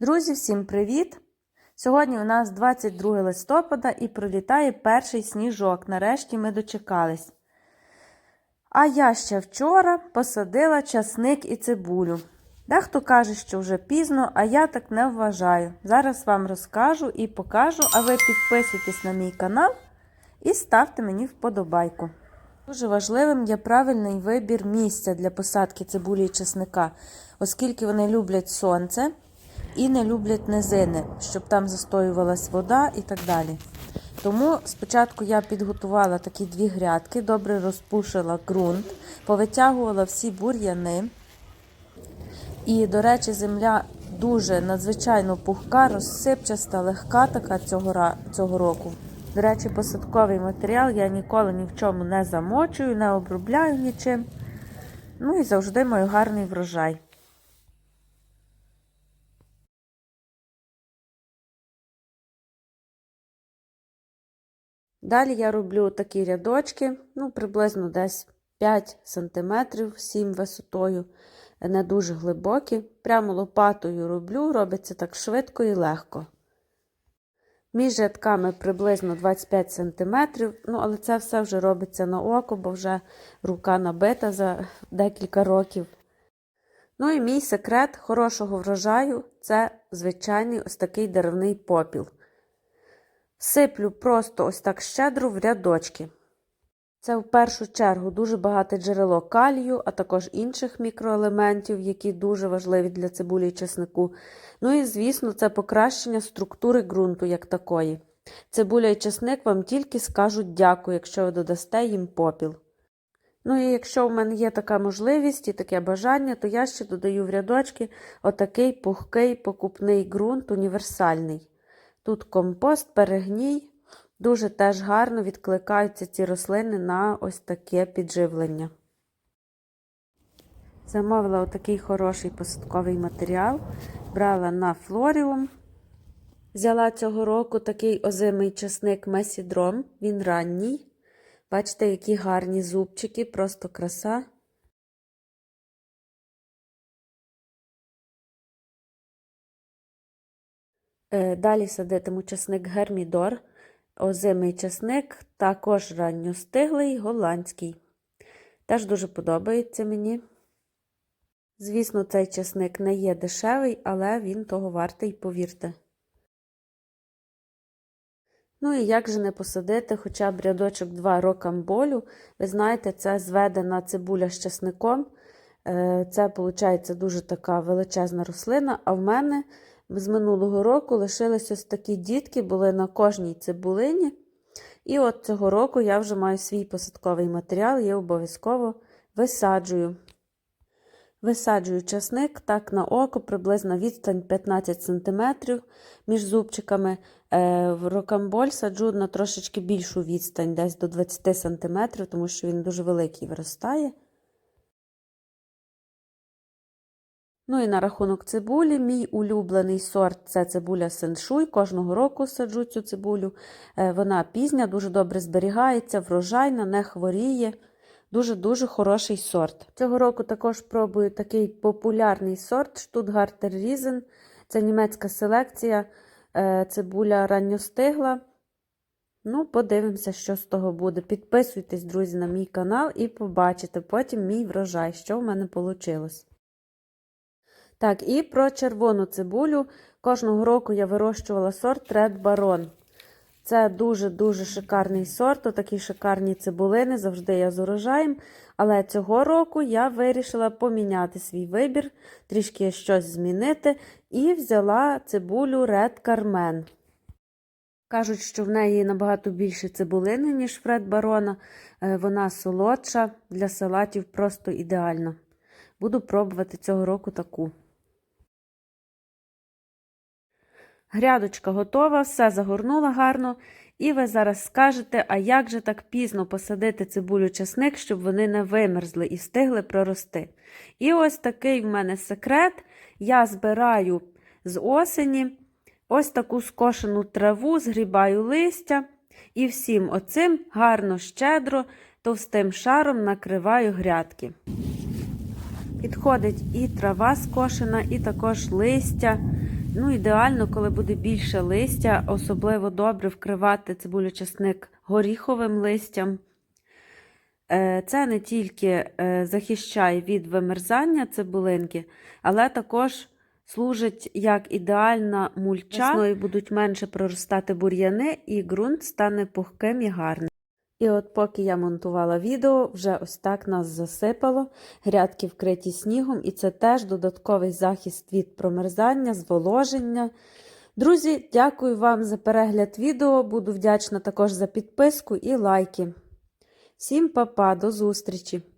Друзі, всім привіт! Сьогодні у нас 22 листопада і пролітає перший сніжок. Нарешті ми дочекались. А я ще вчора посадила часник і цибулю. Дехто каже, що вже пізно, а я так не вважаю. Зараз вам розкажу і покажу, а ви підписуйтесь на мій канал і ставте мені вподобайку. Дуже важливим є правильний вибір місця для посадки цибулі і чесника, оскільки вони люблять сонце і не люблять низини, щоб там застоювалась вода і так далі. Тому спочатку я підготувала такі дві грядки, добре розпушила ґрунт, повитягувала всі бур'яни. І, до речі, земля дуже надзвичайно пухка, розсипчаста, легка така цього, цього року. До речі, посадковий матеріал я ніколи ні в чому не замочую, не обробляю нічим. Ну і завжди маю гарний врожай. Далі я роблю такі рядочки, ну, приблизно десь 5 см, 7 висотою, не дуже глибокі. Прямо лопатою роблю, робиться так швидко і легко. Між рядками приблизно 25 см, ну, але це все вже робиться на око, бо вже рука набита за декілька років. Ну і мій секрет хорошого врожаю це звичайний ось такий деревний попіл. Сиплю просто ось так щедро в рядочки. Це в першу чергу дуже багате джерело калію, а також інших мікроелементів, які дуже важливі для цибулі і чеснику. Ну і, звісно, це покращення структури ґрунту як такої. Цибуля і чесник вам тільки скажуть дякую, якщо ви додасте їм попіл. Ну і якщо в мене є така можливість і таке бажання, то я ще додаю в рядочки отакий пухкий покупний ґрунт універсальний. Тут компост, перегній. Дуже теж гарно відкликаються ці рослини на ось таке підживлення. Замовила отакий хороший посадковий матеріал. Брала на флоріум. Взяла цього року такий озимий часник месідром, він ранній. Бачите, які гарні зубчики, просто краса. Далі садитиму часник гермідор, озимий часник, також ранньостиглий, голландський. Теж дуже подобається мені. Звісно, цей часник не є дешевий, але він того вартий, повірте. Ну і як же не посадити хоча б рядочок 2 рокамболю. Ви знаєте, це зведена цибуля з часником. Це, виходить, дуже така величезна рослина, а в мене з минулого року лишились ось такі дітки, були на кожній цибулині. І от цього року я вже маю свій посадковий матеріал, я обов'язково висаджую. Висаджую часник так на око, приблизно відстань 15 см між зубчиками. В рокамболь саджу на трошечки більшу відстань, десь до 20 см, тому що він дуже великий виростає. Ну і на рахунок цибулі, мій улюблений сорт це цибуля сеншуй. Кожного року саджу цю цибулю. Вона пізня, дуже добре зберігається, врожайна, не хворіє. Дуже-дуже хороший сорт. Цього року також пробую такий популярний сорт Штутгартер Різен. Це німецька селекція, цибуля ранньостигла. Ну, подивимося, що з того буде. Підписуйтесь, друзі, на мій канал і побачите потім мій врожай, що в мене вийшло. Так, і про червону цибулю. Кожного року я вирощувала сорт Red Baron. Це дуже-дуже шикарний сорт, отакі шикарні цибулини, завжди я з урожаєм. Але цього року я вирішила поміняти свій вибір, трішки щось змінити, і взяла цибулю Red Carmen. Кажуть, що в неї набагато більше цибулини, ніж Фред Барона. Вона солодша, для салатів просто ідеальна. Буду пробувати цього року таку. Грядочка готова, все загорнула гарно. І ви зараз скажете, а як же так пізно посадити цибулю часник, щоб вони не вимерзли і встигли прорости. І ось такий в мене секрет. Я збираю з осені ось таку скошену траву, згрібаю листя і всім оцим гарно, щедро, товстим шаром накриваю грядки. Підходить і трава скошена, і також листя. Ну, ідеально, коли буде більше листя, особливо добре вкривати цибулю-часник горіховим листям. Е, Це не тільки е, захищає від вимерзання цибулинки, але також служить як ідеальна мульча. Весною будуть менше проростати бур'яни, і ґрунт стане пухким і гарним. І от поки я монтувала відео, вже ось так нас засипало, грядки вкриті снігом, і це теж додатковий захист від промерзання, зволоження. Друзі, дякую вам за перегляд відео. Буду вдячна також за підписку і лайки. Всім па-па, до зустрічі!